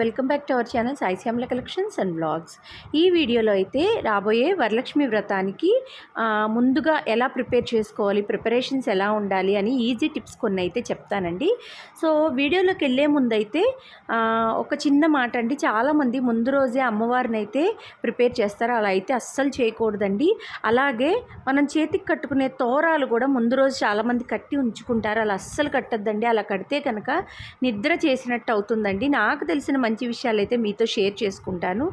Welcome back to our channel Saishyamala collections and blogs ఈ వీడియోలో అయితే రాబోయే వరలక్ష్మి వ్రతానికి ముందుగా ఎలా ప్రిపేర్ చేసుకోవాలి ప్రిపరేషన్స్ ఎలా ఉండాలి అని ఈజీ టిప్స్ కొన్ని అయితే చెప్తానండి. సో వీడియోలోకి వెళ్ళే ముందు అయితే ఒక చిన్న మాట అండి. చాలామంది ముందు రోజే అమ్మవారిని అయితే ప్రిపేర్ చేస్తారు. అలా అయితే అస్సలు చేయకూడదండి. అలాగే మనం చేతికి కట్టుకునే తోరాలు కూడా ముందు రోజు చాలామంది కట్టి ఉంచుకుంటారు. అలా అస్సలు కట్టద్దండి. అలా కడితే కనుక నిద్ర చేసినట్టు అవుతుందండి. నాకు తెలిసిన మంచి విషయాలు అయితే మీతో షేర్ చేసుకుంటాను.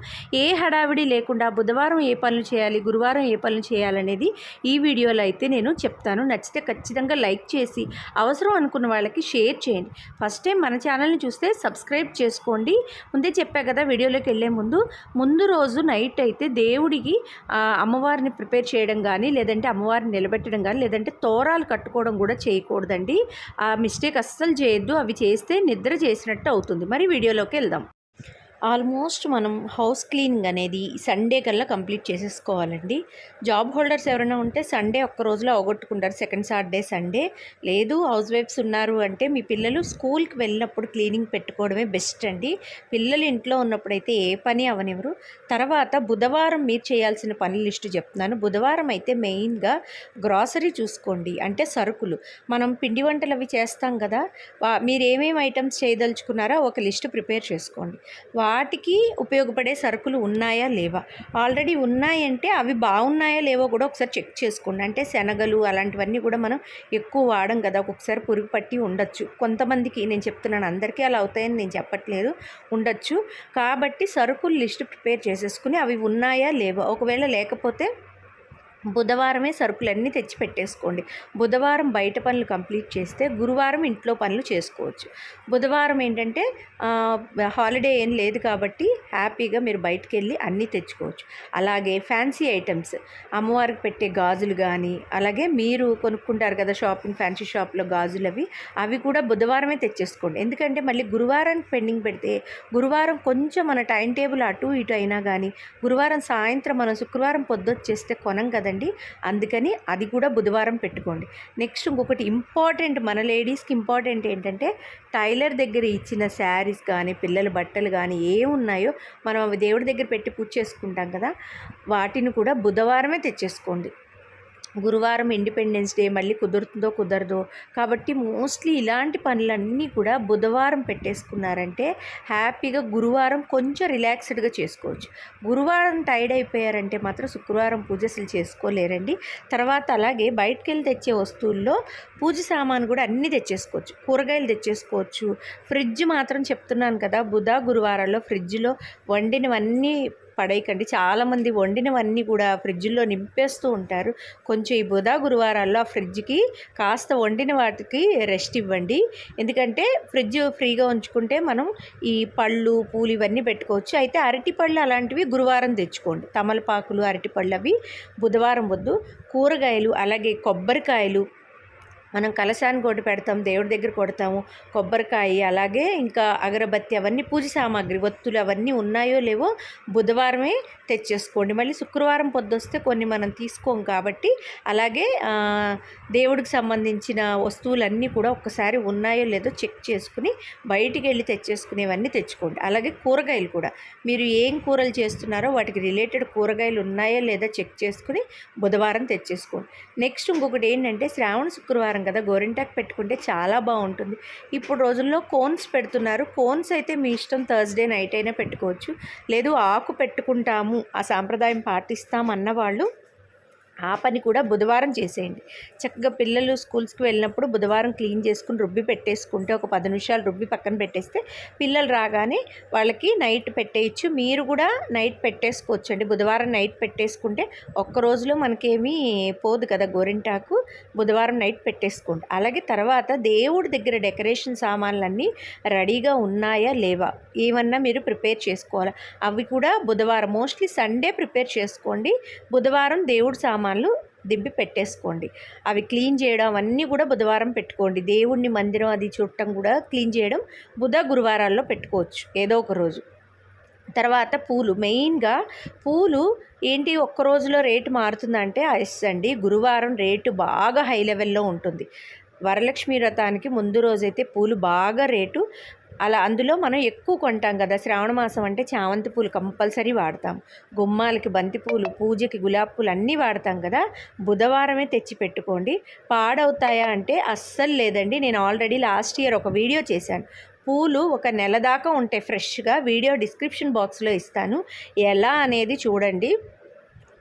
ఏ హడావిడి లేకుండా బుధవారం ఏ పనులు చేయాలి గురువారం ఏ పనులు చేయాలనేది ఈ వీడియోలో అయితే నేను చెప్తాను. నచ్చితే ఖచ్చితంగా లైక్ చేసి అవసరం అనుకున్న వాళ్ళకి షేర్ చేయండి. ఫస్ట్ టైం మన ఛానల్ని చూస్తే సబ్స్క్రైబ్ చేసుకోండి. ముందే చెప్పా కదా వీడియోలోకి వెళ్ళే ముందు ముందు రోజు నైట్ అయితే దేవుడికి అమ్మవారిని ప్రిపేర్ చేయడం కానీ లేదంటే అమ్మవారిని నిలబెట్టడం కానీ లేదంటే తోరాలు కట్టుకోవడం కూడా చేయకూడదండి. ఆ మిస్టేక్ అస్సలు చేయొద్దు. అవి చేస్తే నిద్ర చేసినట్టు అవుతుంది. మరి వీడియోలోకి వెళ్దాం. ఆల్మోస్ట్ మనం హౌస్ క్లీనింగ్ అనేది సండే కల్లా కంప్లీట్ చేసేసుకోవాలండి. జాబ్ హోల్డర్స్ ఎవరైనా ఉంటే సండే ఒక్క రోజులో అవగొట్టుకుంటారు. Second Saturday Sunday. లేదు హౌస్ వైఫ్స్ ఉన్నారు అంటే మీ పిల్లలు స్కూల్కి వెళ్ళినప్పుడు క్లీనింగ్ పెట్టుకోవడమే బెస్ట్ అండి. పిల్లలు ఇంట్లో ఉన్నప్పుడైతే ఏ పని అవనివ్వరు. తర్వాత బుధవారం మీరు చేయాల్సిన పని లిస్టు చెప్తున్నాను. బుధవారం అయితే మెయిన్గా గ్రాసరీ చూసుకోండి. అంటే సరుకులు. మనం పిండి వంటలు అవి చేస్తాం కదా మీరు ఏమేమి ఐటమ్స్ చేయదలుచుకున్నారో ఒక లిస్ట్ ప్రిపేర్ చేసుకోండి. వాటికి ఉపయోగపడే సరుకులు ఉన్నాయా లేవా? ఆల్రెడీ ఉన్నాయంటే అవి బాగున్నాయా లేవో కూడా ఒకసారి చెక్ చేసుకోండి. అంటే శనగలు అలాంటివన్నీ కూడా మనం ఎక్కువ వాడం కదా ఒక్కొక్కసారి పురుగు పట్టి ఉండొచ్చు. కొంతమందికి నేను చెప్తున్నాను అందరికీ అలా అవుతాయని నేను చెప్పట్లేదు ఉండొచ్చు. కాబట్టి సరుకులు లిస్ట్ ప్రిపేర్ చేసేసుకుని అవి ఉన్నాయా లేవా? ఒకవేళ లేకపోతే బుధవారమే సరుకులన్నీ తెచ్చి పెట్టేసుకోండి బుధవారం బయట పనులు కంప్లీట్ చేస్తే గురువారం ఇంట్లో పనులు చేసుకోవచ్చు. బుధవారం ఏంటంటే హాలిడే ఏం లేదు కాబట్టి హ్యాపీగా మీరు బయటకు వెళ్ళి అన్నీ తెచ్చుకోవచ్చు. అలాగే ఫ్యాన్సీ ఐటమ్స్ అమ్మవారికి పెట్టే గాజులు కానీ అలాగే మీరు కొనుక్కుంటారు కదా షాపింగ్ ఫ్యాన్సీ షాప్లో గాజులు అవి అవి కూడా బుధవారమే తెచ్చేసుకోండి. ఎందుకంటే మళ్ళీ గురువారానికి పెండింగ్ పెడితే గురువారం కొంచెం మన టైం టేబుల్ అటు ఇటు అయినా కానీ గురువారం సాయంత్రం మనం శుక్రవారం పొద్దు వచ్చేస్తే కొనం కదా కదండి. అందుకని అది కూడా బుధవారం పెట్టుకోండి. నెక్స్ట్ ఇంకొకటి ఇంపార్టెంట్ మన లేడీస్కి ఇంపార్టెంట్ ఏంటంటే టైలర్ దగ్గర ఇచ్చిన శారీస్ కానీ పిల్లల బట్టలు కానీ ఏమున్నాయో మనం దేవుడి దగ్గర పెట్టి పూజ చేసుకుంటాం కదా. వాటిని కూడా బుధవారమే తెచ్చేసుకోండి. గురువారం ఇండిపెండెన్స్ డే మళ్ళీ కుదురుతుందో కుదరదో. కాబట్టి మోస్ట్లీ ఇలాంటి పనులన్నీ కూడా బుధవారం పెట్టేసుకున్నారంటే హ్యాపీగా గురువారం కొంచెం రిలాక్స్డ్గా చేసుకోవచ్చు. గురువారం టైర్డ్ అయిపోయారంటే మాత్రం శుక్రవారం పూజ అసలు చేసుకోలేరండి. తర్వాత అలాగే బయటకు వెళ్ళి తెచ్చే వస్తువుల్లో పూజ సామాను కూడా అన్నీ తెచ్చేసుకోవచ్చు. కూరగాయలు తెచ్చేసుకోవచ్చు. ఫ్రిడ్జ్ మాత్రం చెప్తున్నాను కదా బుధ గురువారాల్లో ఫ్రిడ్జ్లో వండినవన్నీ పడేయకండి. చాలామంది వండినవన్నీ కూడా ఫ్రిడ్జ్లో నింపేస్తూ ఉంటారు. కొంచెం ఈ బుధ గురువారాల్లో ఆ ఫ్రిడ్జ్కి కాస్త వండిన వాటికి రెస్ట్ ఇవ్వండి. ఎందుకంటే ఫ్రిడ్జ్ ఫ్రీగా ఉంచుకుంటే మనం ఈ పళ్ళు పూలు ఇవన్నీ పెట్టుకోవచ్చు. అయితే అరటిపళ్ళు అలాంటివి గురువారం తెచ్చుకోండి. తమలపాకులు అరటిపళ్ళు అవి బుధవారం వద్దు. కూరగాయలు అలాగే కొబ్బరికాయలు మనం కలశాన్ని కొట్టి పెడతాం దేవుడి దగ్గర కొడతాము కొబ్బరికాయ అలాగే ఇంకా అగరబత్తి అవన్నీ పూజ సామాగ్రి ఒత్తులు అవన్నీ ఉన్నాయో లేవో బుధవారమే తెచ్చేసుకోండి. మళ్ళీ శుక్రవారం పొద్దుస్తే కొన్ని మనం తీసుకోం కాబట్టి అలాగే దేవుడికి సంబంధించిన వస్తువులన్నీ కూడా ఒక్కసారి ఉన్నాయో లేదో చెక్ చేసుకుని బయటికి వెళ్ళి తెచ్చేసుకునేవన్నీ తెచ్చుకోండి. అలాగే కూరగాయలు కూడా. మీరు ఏం కూరలు చేస్తున్నారో వాటికి రిలేటెడ్ కూరగాయలు ఉన్నాయో లేదో చెక్ చేసుకుని బుధవారం తెచ్చేసుకోండి. నెక్స్ట్ ఇంకొకటి ఏంటంటే శ్రావణ శుక్రవారం కదా గోరింటాకు పెట్టుకుంటే చాలా బాగుంటుంది. ఇప్పుడు రోజుల్లో కోన్స్ పెడుతున్నారు. కోన్స్ అయితే మీ ఇష్టం థర్స్డే నైట్ అయినా పెట్టుకోవచ్చు. లేదు ఆకు పెట్టుకుంటాము ఆ సాంప్రదాయం పాటిస్తాం అన్న వాళ్ళు ఆ పని కూడా బుధవారం చేసేయండి. చక్కగా పిల్లలు స్కూల్స్కి వెళ్ళినప్పుడు బుధవారం క్లీన్ చేసుకుని రుబ్బి పెట్టేసుకుంటే ఒక పది నిమిషాలు రుబ్బి పక్కన పెట్టేస్తే పిల్లలు రాగానే వాళ్ళకి నైట్ పెట్టేయచ్చు. మీరు కూడా నైట్ పెట్టేసుకోవచ్చు అండి బుధవారం నైట్ పెట్టేసుకుంటే ఒక్క రోజులో మనకేమీ పోదు కదా గోరింటాకు. బుధవారం నైట్ పెట్టేసుకోండి. అలాగే తర్వాత దేవుడి దగ్గర డెకరేషన్ సామాన్లన్నీ రెడీగా ఉన్నాయా లేవా? ఏమన్నా మీరు ప్రిపేర్ చేసుకోవాలి? అవి కూడా బుధవారం. మోస్ట్లీ సండే ప్రిపేర్ చేసుకోండి. బుధవారం దేవుడి సామాన్ సామాన్లు దిబ్బి పెట్టేసుకోండి. అవి క్లీన్ చేయడం అవన్నీ కూడా బుధవారం పెట్టుకోండి. దేవుడిని మందిరం అది చుట్టం కూడా క్లీన్ చేయడం బుధ గురువారాల్లో పెట్టుకోవచ్చు ఏదో ఒక రోజు. తర్వాత పూలు మెయిన్గా పూలు ఏంటి ఒక్క రోజులో రేటు మారుతుందంటే ఎస్ అండి. గురువారం రేటు బాగా హై లెవెల్లో ఉంటుంది. వరలక్ష్మి వ్రతానికి ముందు రోజైతే పూలు బాగా రేటు అలా అందులో మనం ఎక్కువ కొంటాం కదా. శ్రావణ మాసం అంటే చామంతి పూలు కంపల్సరీ వాడతాం. గుమ్మాలకి బంతిపూలు పూజకి గులాబీ పూలు అన్నీ వాడతాం కదా. బుధవారమే తెచ్చి పెట్టుకోండి. పాడవుతాయా అంటే అస్సలు లేదండి. నేను ఆల్రెడీ లాస్ట్ ఇయర్ ఒక వీడియో చేశాను. పూలు ఒక నెల దాకా ఉంటాయి ఫ్రెష్గా వీడియో డిస్క్రిప్షన్ బాక్స్లో ఇస్తాను. ఎలా అనేది చూడండి.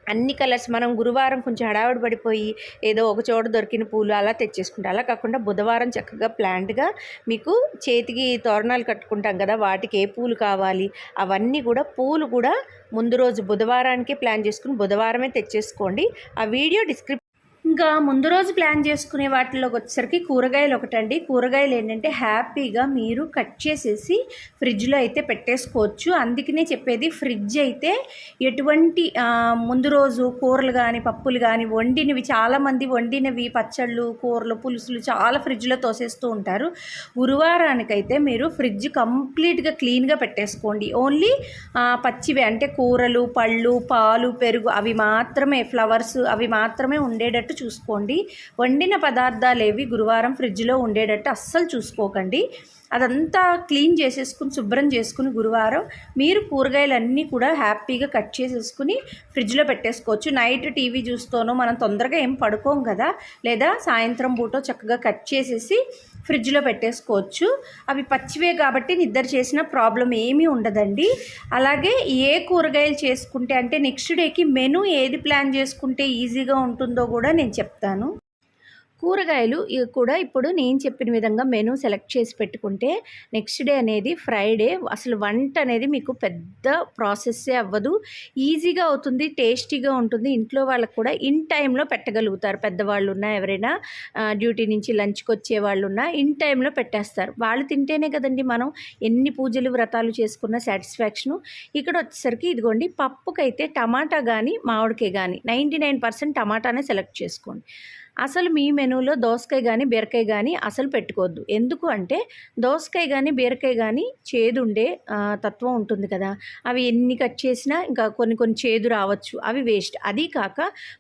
అన్ని కలర్స్ మనం గురువారం కొంచెం హడావిడి పడిపోయి ఏదో ఒక చోట దొరికిన పూలు అలా తెచ్చేసుకుంటాం. అలా కాకుండా బుధవారం చక్కగా ప్లాంట్గా మీకు చేతికి తోరణాలు కట్టుకుంటాం కదా వాటికి ఏ పూలు కావాలి అవన్నీ కూడా పూలు కూడా ముందు రోజు బుధవారానికి ప్లాన్ చేసుకుని బుధవారమే తెచ్చేసుకోండి. ఆ వీడియో డిస్క్రిప్ ఇంకా ముందు రోజు ప్లాన్ చేసుకునే వాటిలోకి వచ్చేసరికి కూరగాయలు ఒకటండి. కూరగాయలు ఏంటంటే హ్యాపీగా మీరు కట్ చేసేసి ఫ్రిడ్జ్లో అయితే పెట్టేసుకోవచ్చు. అందుకనే చెప్పేది ఫ్రిడ్జ్ అయితే ఎటువంటి ముందు రోజు కూరలు కానీ పప్పులు కానీ వండినవి చాలామంది వండినవి పచ్చళ్ళు కూరలు పులుసులు చాలా ఫ్రిడ్జ్లో తోసేస్తూ ఉంటారు. గురువారానికైతే మీరు ఫ్రిడ్జ్ కంప్లీట్గా క్లీన్గా పెట్టేసుకోండి. ఓన్లీ పచ్చివి పచ్చివే అంటే కూరలు పళ్ళు పాలు పెరుగు అవి మాత్రమే ఫ్లవర్స్ అవి మాత్రమే ఉండేటట్టు చూసుకోండి. వండిన పదార్థాలు ఏవి గురువారం ఫ్రిడ్జ్లో ఉండేటట్టు అస్సలు చూసుకోకండి. అదంతా క్లీన్ చేసేసుకుని శుభ్రం చేసుకుని గురువారం మీరు కూరగాయలన్నీ కూడా హ్యాపీగా కట్ చేసేసుకుని ఫ్రిడ్జ్లో పెట్టేసుకోవచ్చు. నైట్ టీవీ చూస్తూనో మనం తొందరగా ఏం పడుకోం కదా? లేదా సాయంత్రం పూట చక్కగా కట్ చేసేసి ఫ్రిడ్జ్లో పెట్టేసుకోవచ్చు. అవి పచ్చివే కాబట్టి నిద్ర చేసిన ప్రాబ్లం ఏమీ ఉండదండి. అలాగే ఏ కూరగాయలు చేసుకుంటే అంటే నెక్స్ట్ డేకి మెను ఏది ప్లాన్ చేసుకుంటే ఈజీగా ఉంటుందో కూడా నేను చెప్తాను. కూరగాయలు ఇవి కూడా ఇప్పుడు నేను చెప్పిన విధంగా మెను సెలెక్ట్ చేసి పెట్టుకుంటే నెక్స్ట్ డే అనేది ఫ్రైడే. అసలు వంట అనేది మీకు పెద్ద ప్రాసెస్సే అవ్వదు. ఈజీగా అవుతుంది టేస్టీగా ఉంటుంది. ఇంట్లో వాళ్ళకు కూడా ఇన్ టైంలో పెట్టగలుగుతారు. పెద్దవాళ్ళు ఉన్నా ఎవరైనా డ్యూటీ నుంచి లంచ్కి వచ్చే వాళ్ళు ఉన్నా ఇన్ టైంలో పెట్టేస్తారు. వాళ్ళు తింటేనే కదండి మనం ఎన్ని పూజలు వ్రతాలు చేసుకున్న సాటిస్ఫాక్షను. ఇక్కడ వచ్చేసరికి ఇదిగోండి పప్పుకైతే టమాటా కానీ మామిడికాయ కానీ నైంటీ నైన్ పర్సెంట్ టమాటానే సెలెక్ట్ చేసుకోండి. అసలు మీ మెనూలో దోసకాయ కానీ బీరకాయ కానీ అసలు పెట్టుకోవద్దు. ఎందుకు అంటే దోసకాయ కానీ బీరకాయ కానీ చేదు ఉండే తత్వం ఉంటుంది కదా. అవి ఎన్ని కట్ చేసినా ఇంకా కొన్ని కొన్ని చేదు రావచ్చు. అవి వేస్ట్. అది కాక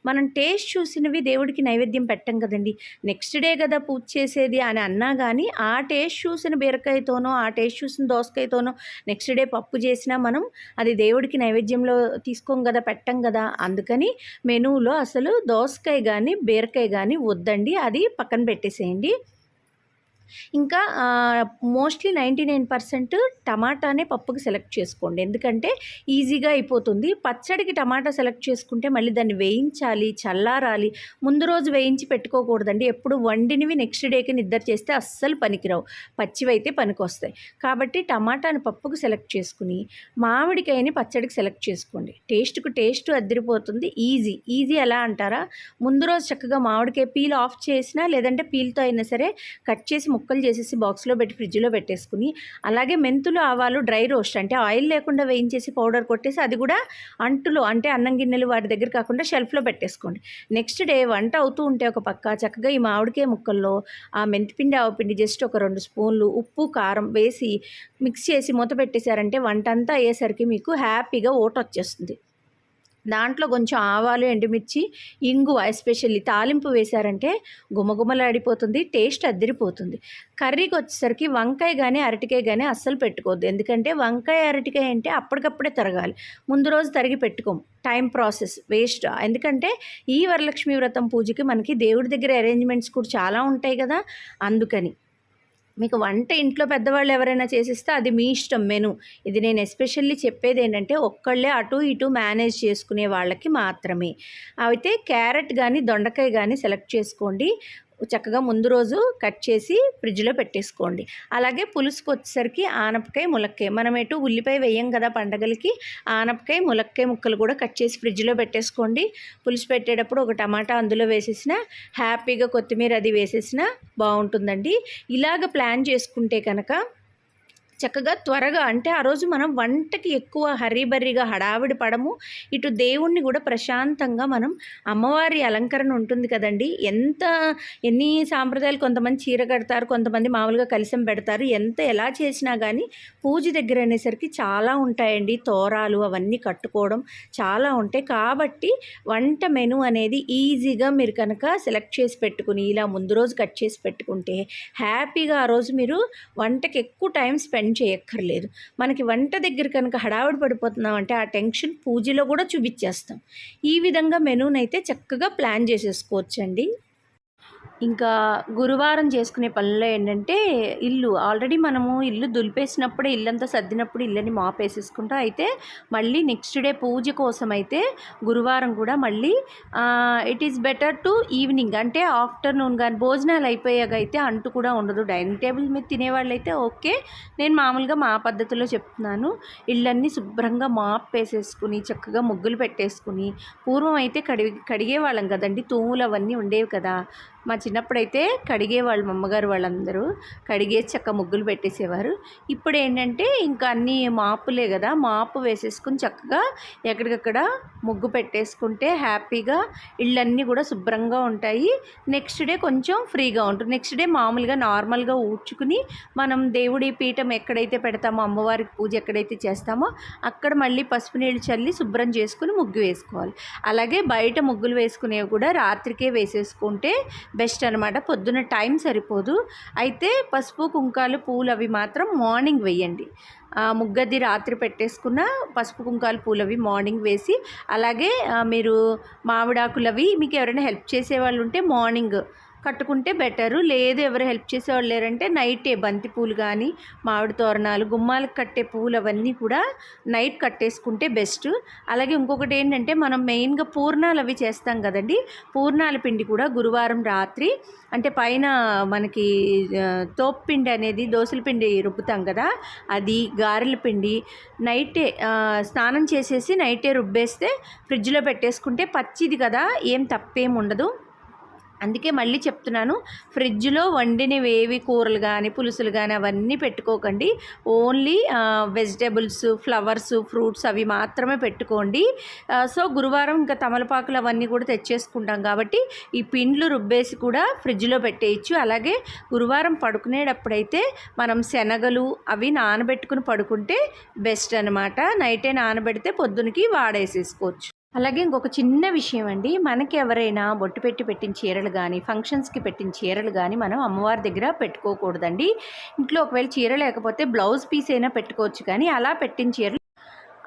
మనం టేస్ట్ చూసినవి దేవుడికి నైవేద్యం పెట్టం కదండి. నెక్స్ట్ డే కదా పూజ చేసేది అని అన్నా కానీ ఆ టేస్ట్ చూసిన బీరకాయతోనో ఆ టేస్ట్ చూసిన దోసకాయతోనో నెక్స్ట్ డే పప్పు చేసినా మనం అది దేవుడికి నైవేద్యంలో తీసుకోం కదా పెట్టం కదా. అందుకని మెనూలో అసలు దోసకాయ కానీ బీరకాయ కానీ వద్దండి. అది పక్కన పెట్టేసేయండి. ఇంకా మోస్ట్లీ నైంటీ నైన్ పర్సెంట్ టమాటానే పప్పుకి సెలెక్ట్ చేసుకోండి. ఎందుకంటే ఈజీగా అయిపోతుంది. పచ్చడికి టమాటా సెలెక్ట్ చేసుకుంటే మళ్ళీ దాన్ని వేయించాలి చల్లారాలి. ముందు రోజు వేయించి పెట్టుకోకూడదండి. ఎప్పుడు వండినవి నెక్స్ట్ డేకి నిద్ర చేస్తే అస్సలు పనికిరావు. పచ్చివైతే పనికొస్తాయి. కాబట్టి టమాటాని పప్పుకు సెలెక్ట్ చేసుకుని మామిడికాయని పచ్చడికి సెలెక్ట్ చేసుకోండి. టేస్ట్కు టేస్ట్ అద్దరిపోతుంది. ఈజీ. ఈజీ ఎలా అంటారా? ముందు రోజు చక్కగా మామిడికాయ పీల్ ఆఫ్ చేసినా లేదంటే పీల్తో అయినా సరే కట్ చేసి ముక్కలు చేసేసి బాక్స్లో పెట్టి ఫ్రిడ్జ్లో పెట్టేసుకుని అలాగే మెంతులు ఆవాలు డ్రై రోస్ట్ అంటే ఆయిల్ లేకుండా వేయించేసి పౌడర్ కొట్టేసి అది కూడా అంటులో అంటే అన్నం గిన్నెలు వాటి దగ్గర కాకుండా షెల్ఫ్లో పెట్టేసుకోండి. నెక్స్ట్ డే వంట అవుతూ ఉంటే ఒక పక్క చక్కగా ఈ మామిడికాయ ముక్కల్లో ఆ మెంతిపిండి ఆవపిండి జస్ట్ ఒక రెండు స్పూన్లు ఉప్పు కారం వేసి మిక్స్ చేసి మూత పెట్టేశారంటే వంట అంతా అయ్యేసరికి మీకు హ్యాపీగా ఓట వచ్చేస్తుంది దాంట్లో కొంచెం ఆవాలు ఎండుమిర్చి ఇంగువ ఎస్పెషల్లీ తాలింపు వేశారంటే గుమగుమలాడిపోతుంది టేస్ట్ అద్దరిపోతుంది. కర్రీకి వచ్చేసరికి వంకాయ కానీ అరటికాయ కానీ అస్సలు పెట్టుకోవద్దు. ఎందుకంటే వంకాయ అరటికాయ అంటే అప్పటికప్పుడే తరగాలి. ముందు రోజు తరిగి పెట్టుకోం టైం ప్రాసెస్ వేస్ట్ ఎందుకంటే ఈ వరలక్ష్మి వ్రతం పూజకి మనకి దేవుడి దగ్గర అరేంజ్మెంట్స్ కూడా చాలా ఉంటాయి కదా అందుకని. మీకు వంట ఇంట్లో పెద్దవాళ్ళు ఎవరైనా చేసిస్తే అది మీ ఇష్టం మెను. ఇది నేను ఎస్పెషల్లీ చెప్పేది ఏంటంటే ఒక్కళ్ళే అటు ఇటు మేనేజ్ చేసుకునే వాళ్ళకి మాత్రమే. అయితే క్యారెట్ కానీ దొండకాయ కానీ సెలెక్ట్ చేసుకోండి. చక్కగా ముందు రోజు కట్ చేసి ఫ్రిడ్జ్లో పెట్టేసుకోండి. అలాగే పులుసుకు వచ్చేసరికి ఆనపకాయ ములక్కాయ. మనం ఎటు ఉల్లిపాయ వేయం కదా పండగలకి ఆనపకాయ ములక్కాయ ముక్కలు కూడా కట్ చేసి ఫ్రిడ్జ్లో పెట్టేసుకోండి. పులుసు పెట్టేటప్పుడు ఒక టమాటా అందులో వేసేసిన హ్యాపీగా కొత్తిమీర అది వేసేసిన బాగుంటుందండి. ఇలాగ ప్లాన్ చేసుకుంటే కనుక చక్కగా త్వరగా అంటే ఆ రోజు మనం వంటకి ఎక్కువ హరీబరీగా హడావిడి పడము. ఇటు దేవుణ్ణి కూడా ప్రశాంతంగా మనం అమ్మవారి అలంకరణ ఉంటుంది కదండి. ఎంత ఎన్ని సాంప్రదాయాలు కొంతమంది చీర కడతారు కొంతమంది మామూలుగా కలిసం పెడతారు ఎంత ఎలా చేసినా కానీ పూజ దగ్గర అనేసరికి చాలా ఉంటాయండి. తోరాలు అవన్నీ కట్టుకోవడం చాలా ఉంటాయి. కాబట్టి వంట మెను అనేది ఈజీగా మీరు కనుక సెలెక్ట్ చేసి పెట్టుకుని ఇలా ముందు రోజు కట్ చేసి పెట్టుకుంటే హ్యాపీగా ఆ రోజు మీరు వంటకి ఎక్కువ టైం స్పెండ్ పని చేయక్కర్లేదు. మనకి వంట దగ్గర కనుక హడావిడి పడిపోతున్నాం అంటే ఆ టెన్షన్ పూజలో కూడా చూపించేస్తాం. ఈ విధంగా మెనూనైతే చక్కగా ప్లాన్ చేసేసుకోవచ్చండి. ఇంకా గురువారం చేసుకునే పనుల్లో ఏంటంటే ఇల్లు ఆల్రెడీ మనము ఇల్లు దులిపేసినప్పుడే ఇల్లంతా సర్దినప్పుడు ఇల్లని మాపేసేసుకుంటా అయితే మళ్ళీ నెక్స్ట్ డే పూజ కోసం అయితే గురువారం కూడా మళ్ళీ it is better to evening అంటే ఆఫ్టర్నూన్ కానీ భోజనాలు అయిపోయాక అయితే అంటు కూడా ఉండదు. డైనింగ్ టేబుల్ మీద తినేవాళ్ళు అయితే ఓకే. నేను మామూలుగా మా పద్ధతిలో చెప్తున్నాను. ఇళ్ళన్నీ శుభ్రంగా మాపేసేసుకుని చక్కగా ముగ్గులు పెట్టేసుకుని పూర్వం అయితే కడిగి కడిగే వాళ్ళం కదండి తూములు అవన్నీ ఉండేవి కదా. మా చిన్నప్పుడైతే కడిగేవాళ్ళు మా అమ్మగారు వాళ్ళందరూ కడిగే చక్క ముగ్గులు పెట్టేసేవారు. ఇప్పుడు ఏంటంటే ఇంకా అన్నీ మాపులే కదా మాపు వేసేసుకుని చక్కగా ఎక్కడికక్కడ ముగ్గు పెట్టేసుకుంటే హ్యాపీగా ఇళ్ళన్నీ కూడా శుభ్రంగా ఉంటాయి. నెక్స్ట్ డే కొంచెం ఫ్రీగా ఉంటుంది. నెక్స్ట్ డే మామూలుగా నార్మల్గా ఊడ్చుకుని మనం దేవుడి పీఠం ఎక్కడైతే పెడతామో అమ్మవారికి పూజ ఎక్కడైతే చేస్తామో అక్కడ మళ్ళీ పసుపు నీళ్ళు చల్లి శుభ్రం చేసుకుని ముగ్గు వేసుకోవాలి. అలాగే బయట ముగ్గులు వేసుకునేవి కూడా రాత్రికే వేసేసుకుంటే బెస్ట్ అనమాట పొద్దున్న టైం సరిపోదు. అయితే పసుపు కుంకాలు పూలు అవి మాత్రం మార్నింగ్ వేయండి. ముగ్గది రాత్రి పెట్టేసుకున్న పసుపు కుంకాలు పూలు అవి మార్నింగ్ వేసి అలాగే మీరు మామిడాకులు అవి మీకు ఎవరైనా హెల్ప్ చేసే వాళ్ళు ఉంటే మార్నింగ్ కట్టుకుంటే బెటరు. లేదు ఎవరు హెల్ప్ చేసేవాళ్ళు లేరంటే నైటే బంతి పూలు కానీ మామిడి తోరణాలు గుమ్మాలకు కట్టే పూలు అవన్నీ కూడా నైట్ కట్టేసుకుంటే బెస్ట్. అలాగే ఇంకొకటి ఏంటంటే మనం మెయిన్గా పూర్ణాలు అవి చేస్తాం కదండి. పూర్ణాల పిండి కూడా గురువారం రాత్రి అంటే పైన మనకి తోపు పిండి అనేది దోశల పిండి రుబ్బుతాం కదా అది గారెల పిండి నైటే స్నానం చేసేసి నైటే రుబ్బేస్తే ఫ్రిడ్జ్లో పెట్టేసుకుంటే పచ్చిది కదా ఏం తప్పేం ఉండదు. అందుకే మళ్ళీ చెప్తున్నాను ఫ్రిడ్జ్లో వండినవి వేవి కూరలు కానీ పులుసులు కానీ అవన్నీ పెట్టుకోకండి. ఓన్లీ వెజిటేబుల్స్ ఫ్లవర్స్ ఫ్రూట్స్ అవి మాత్రమే పెట్టుకోండి. సో గురువారం ఇంకా తమలపాకులు అవన్నీ కూడా తెచ్చేసుకుంటాం కాబట్టి ఈ పిండ్లు రుబ్బేసి కూడా ఫ్రిడ్జ్లో పెట్టేయచ్చు. అలాగే గురువారం పడుకునేటప్పుడైతే మనం శనగలు అవి నానబెట్టుకుని పడుకుంటే బెస్ట్ అనమాట నైటే నానబెడితే పొద్దునకి వాడేసేసుకోవచ్చు. అలాగే ఇంకొక చిన్న విషయం అండి. మనకి ఎవరైనా బొట్టు పెట్టి పెట్టిన చీరలు కానీ ఫంక్షన్స్కి పెట్టిన చీరలు కానీ మనం అమ్మవారి దగ్గర పెట్టుకోకూడదండి. ఇంట్లో ఒకవేళ చీర లేకపోతే బ్లౌజ్ పీస్ అయినా పెట్టుకోవచ్చు కానీ అలా పెట్టిన చీరలు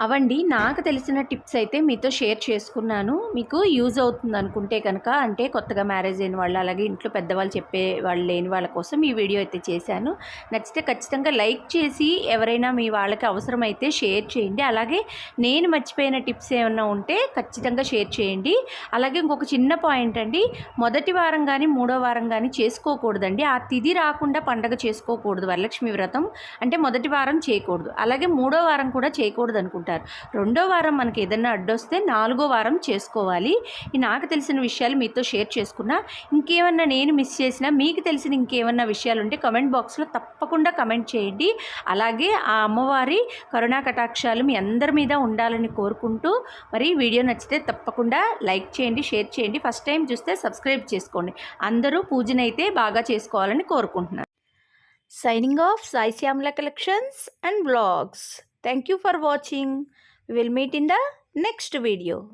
అవండి నాకు తెలిసిన టిప్స్ అయితే మీతో షేర్ చేసుకున్నాను. మీకు యూజ్ అవుతుంది అనుకుంటే కనుక అంటే కొత్తగా మ్యారేజ్ అయిన వాళ్ళు అలాగే ఇంట్లో పెద్దవాళ్ళు చెప్పే వాళ్ళు లేని వాళ్ళ కోసం ఈ వీడియో అయితే చేశాను. నచ్చితే ఖచ్చితంగా లైక్ చేసి ఎవరైనా మీ వాళ్ళకి అవసరమైతే షేర్ చేయండి. అలాగే నేను మర్చిపోయిన టిప్స్ ఏమైనా ఉంటే ఖచ్చితంగా షేర్ చేయండి. అలాగే ఇంకొక చిన్న పాయింట్ అండి మొదటి వారం కానీ మూడో వారం కానీ చేసుకోకూడదండి. ఆ తిది రాకుండా పండగ చేసుకోకూడదు వరలక్ష్మి వ్రతం. అంటే మొదటి వారం చేయకూడదు. అలాగే మూడో వారం కూడా చేయకూడదు అనుకుంటారు ఉంటారు రెండో వారం మనకి ఏదైనా అడ్డొస్తే నాలుగో వారం చేసుకోవాలి. నాకు తెలిసిన విషయాలు మీతో షేర్ చేసుకున్నా. ఇంకేమన్నా నేను మిస్ చేసినా మీకు తెలిసిన ఇంకేమన్నా విషయాలు ఉంటే కమెంట్ బాక్స్లో తప్పకుండా కమెంట్ చేయండి. అలాగే ఆ అమ్మవారి కరుణా కటాక్షాలు మీ అందరి మీద ఉండాలని కోరుకుంటూ మరి వీడియో నచ్చితే తప్పకుండా లైక్ చేయండి షేర్ చేయండి. ఫస్ట్ టైం చూస్తే సబ్స్క్రైబ్ చేసుకోండి. అందరూ పూజనైతే బాగా చేసుకోవాలని కోరుకుంటున్నాను. Signing off Sai Shyamala collections and blogs Thank you for watching. We will meet in the next video.